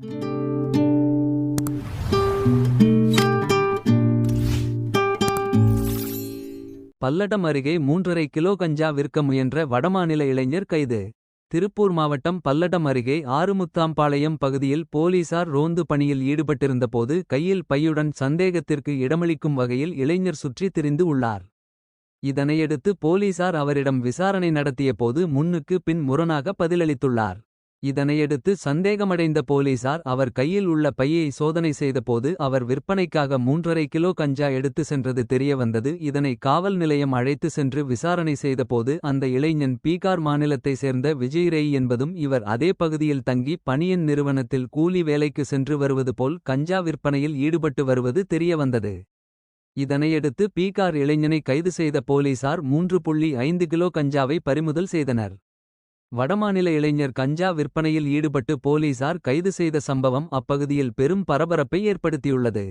பல்லடம் அருகே மூன்றரை கிலோ கஞ்சா விற்க முயன்ற வடமாநில இளைஞர் கைது. திருப்பூர் மாவட்டம் பல்லடம் அருகே ஆறுமுத்தாம்பாளையம் பகுதியில் போலீசார் ரோந்து பணியில் ஈடுபட்டிருந்தபோது கையில் பையுடன் சந்தேகத்திற்கு இடமளிக்கும் வகையில் இளைஞர் சுற்றித் திரிந்து உள்ளார். இதனையடுத்து போலீசார் அவரிடம் விசாரணை நடத்தியபோது முன்னுக்கு பின் முரணாக பதிலளித்துள்ளார். இதனையடுத்து சந்தேகமடைந்த போலீசார் அவர் கையில் உள்ள பையை சோதனை செய்தபோது அவர் விற்பனைக்காக மூன்றரை கிலோ கஞ்சா எடுத்து சென்றது தெரியவந்தது இதனை காவல் நிலையம் அழைத்து சென்று விசாரணை செய்தபோது அந்த இளைஞன் பீகார் மாநிலத்தை சேர்ந்த விஜய் ரேய் என்பதும் இவர் அதே பகுதியில் தங்கி பணியின் நிறுவனத்தில் கூலி வேலைக்கு சென்று வருவது போல் கஞ்சா விற்பனையில் ஈடுபட்டு வருவது தெரியவந்தது. இதனையடுத்து பீகார் இளைஞனை கைது செய்த போலீசார் மூன்று புள்ளி ஐந்து கிலோ கஞ்சாவை பறிமுதல் செய்தனர். வடமாநில இளைஞர் கஞ்சா விற்பனையில் ஈடுபட்டு போலீசார் கைது செய்த சம்பவம் அப்பகுதியில் பெரும் பரபரப்பை ஏற்படுத்தியுள்ளது.